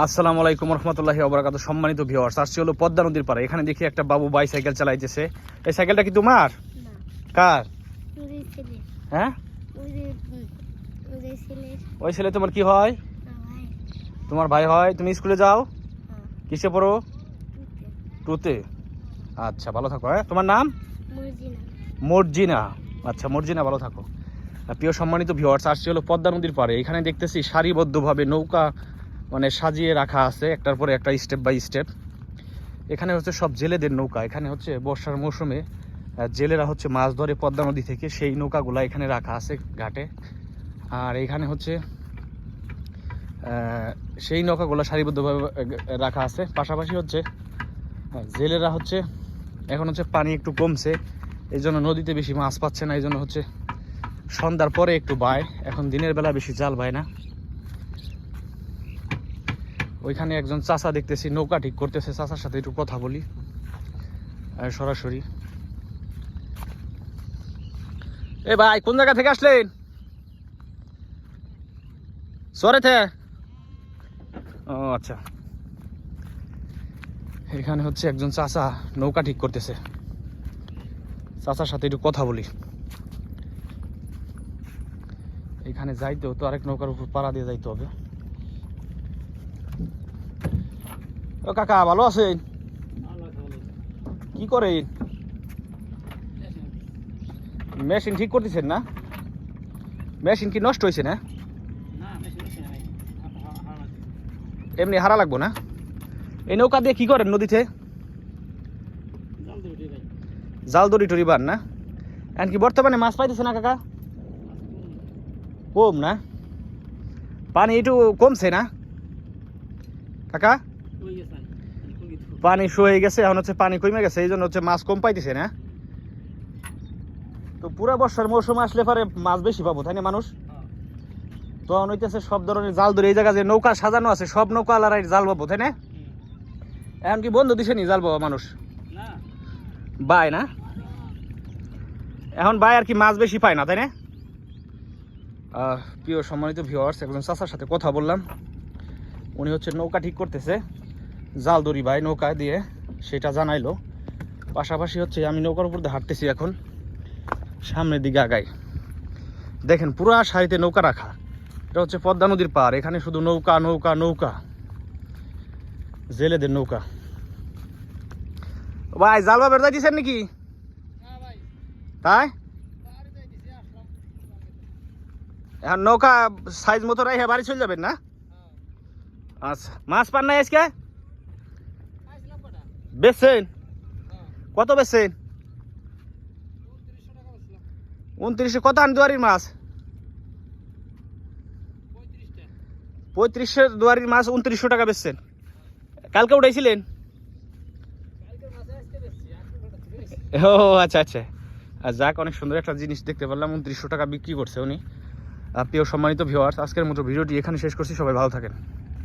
আসসালামু আলাইকুম রহমতুল্লাহি অবরাকাত সম্মানিত ভিউয়ার্স আসছে হলো পদ্মা নদীর পাড়ে। এখানে দেখি একটা বাবু বাইসাইকেল চালাইতেছে। এই সাইকেলটা কি তোমার? কার? হ্যাঁ? ওই ছেলে। তোমার কি হয়? তোমার ভাই হয়? তুমি স্কুলে যাও? হ্যাঁ। কিসে পড়ো? টুতে। আচ্ছা ভালো থাকো হ্যাঁ। তোমার নাম? মর্জিনা। আচ্ছা মর্জিনা ভালো থাকো। প্রিয় সম্মানিত ভিউয়ার্স আসছে হলো পদ্মা নদীর পাড়ে। এখানে দেখতেছি সারিবদ্ধভাবে নৌকা মানে সাজিয়ে রাখা আছে, একটার পরে একটা স্টেপ বাই স্টেপ এখানে হচ্ছে সব জেলেদের নৌকা, এখানে হচ্ছে বর্ষার মৌসুমে জেলেরা হচ্ছে মাছ ধরে পদ্মা নদী থেকে সেই নৌকাগুলা এখানে রাখা আছে ঘাটে। আর এখানে হচ্ছে সেই নৌকাগুলো সারিবদ্ধভাবে রাখা আছে। পাশাপাশি হচ্ছে জেলেরা হচ্ছে, এখন হচ্ছে পানি একটু কমছে এই জন্য নদীতে বেশি মাছ পাচ্ছে না এই জন্য হচ্ছে সন্ধ্যার পরে একটু বায়, এখন দিনের বেলা বেশি জাল বায় না। ওইখানে একজন চাচা দেখতেছি, নৌকা ঠিক করতেছে, চাচার সাথে একটু কথা বলি। সরাসরি। এ ভাই, কোন জায়গা থেকে আসলেন? সরেতে ও আচ্ছা। এখানে হচ্ছে একজন চাচা নৌকা ঠিক করতেছে। চাচার সাথে একটু কথা বলি। এখানে যাইতেও তো আরেক নৌকার উপর পাড়া দিয়ে যাইতে হবে। ও কাকা ভালো আছেন? কি করেন? মেশিন ঠিক করতেছেন না? মেশিন কি নষ্ট হয়েছে না? এমনি হারা লাগবো না? এই নৌকা দিয়ে কি করেন নদীতে? জাল দড়ি টড়ি বান না? এখন কি বর্তমানে মাছ পাইতেছে না কাকা? কম না? পানি একটু কমছে না? কাকা? পানি শুয়ে গেছে এখন হচ্ছে পানি কমে গেছে এই জন্য হচ্ছে মাছ কম পাইতেছে না। তো পুরা বর্ষার মৌসুম আসলে পরে মাছ বেশি পাবো তাই না মানুষ? তখন হইতেছে সব ধরনের জাল ধরে এই জায়গা যে নৌকা সাজানো আছে সব নৌকা আলারাই জাল পাবো তাই না? এখন কি বন্ধ দিছে নি জাল পাবো মানুষ? বাই না? এখন বাই আর কি মাছ বেশি পায় না তাই না? প্রিয় সম্মানিত ভিউয়ার্স একজন চাচার সাথে কথা বললাম। উনি হচ্ছে নৌকা ঠিক করতেছে। জাল দড়ি ভাই নৌকা দিয়ে সেটা জানাইলো। পাশাপাশি হচ্ছে আমি নৌকার উপর দিয়ে হাঁটতেছি এখন। সামনের দিকে আগাই। দেখেন পুরা সারিতে নৌকা রাখা। এটা হচ্ছে পদ্মা নদীর পার এখানে শুধু নৌকা নৌকা নৌকা। জেলেদের নৌকা। ভাই জাল বাবের দিচ্ছেন নাকি? তাই? এখন নৌকা সাইজ মতো রাইহে বাড়ি চলে যাবেন না? আচ্ছা মাছ পান নাই আজকে? বেচছেন? কত বেচছেন? উনত্রিশে কত আন দুয়ারির মাছ? পঁয়ত্রিশশো দুয়ারির মাছ উনত্রিশশো টাকা বেচছেন। কালকে উঠাইছিলেন? ও আচ্ছা আচ্ছা। আর যাক, অনেক সুন্দর একটা জিনিস দেখতে পারলাম, উনত্রিশশো টাকা বিক্রি করছে উনি। প্রিয় সম্মানিত ভিওয়ার্স আজকের মতো ভিডিওটি এখানে শেষ করছি, সবাই ভালো থাকেন।